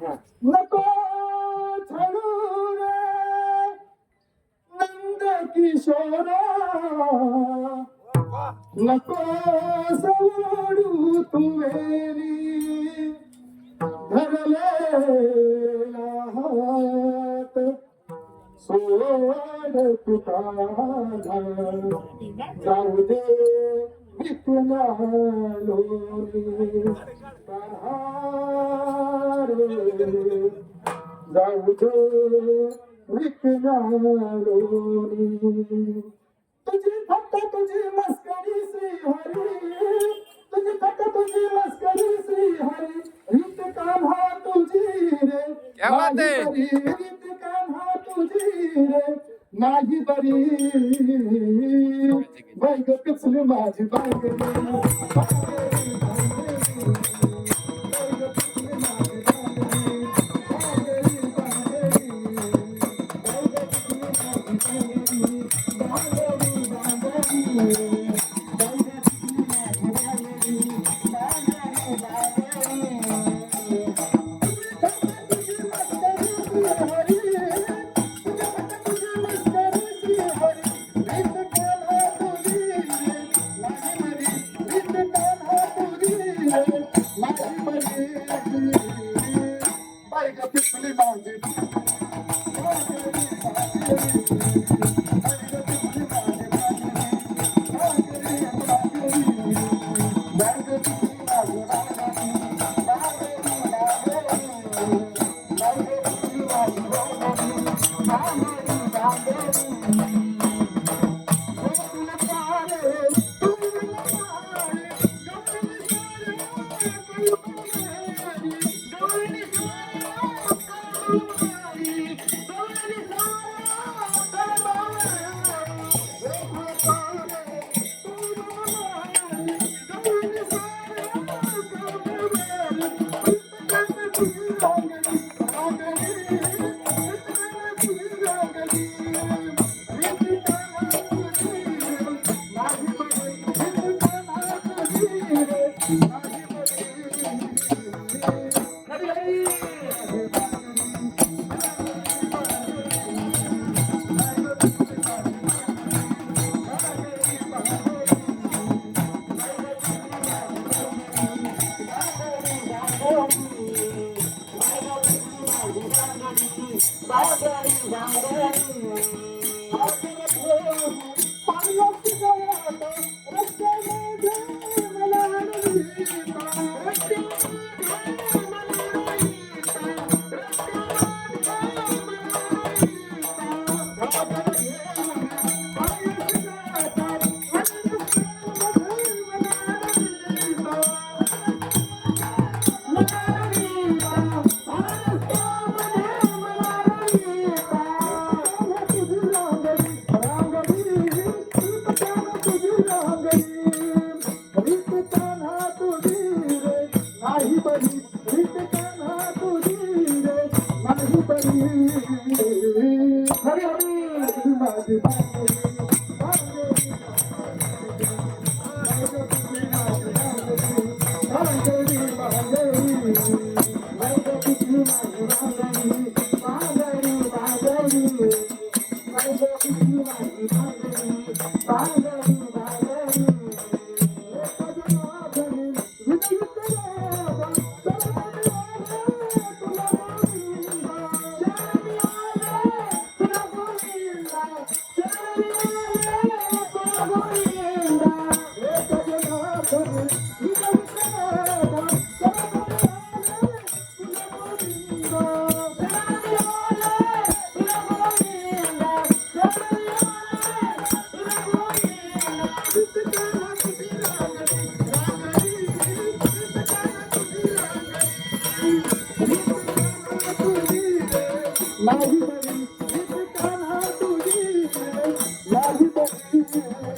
नको छळू रे नंद किशोरा. नको सोडू तुवेरी धरलेला हात सोड तुका जाऊ दे विकलालो जाऊ दे विकलालो तुझी फक्त तुझी मस्करी श्री हरी तुझी फक्त तुझी मस्करी श्री हरी रीत कान्हा तुझी रे क्या बात है? रीत कान्हा तुझी रे नाही बरी बैग पिचली माझी बांगडी Thank you. हरी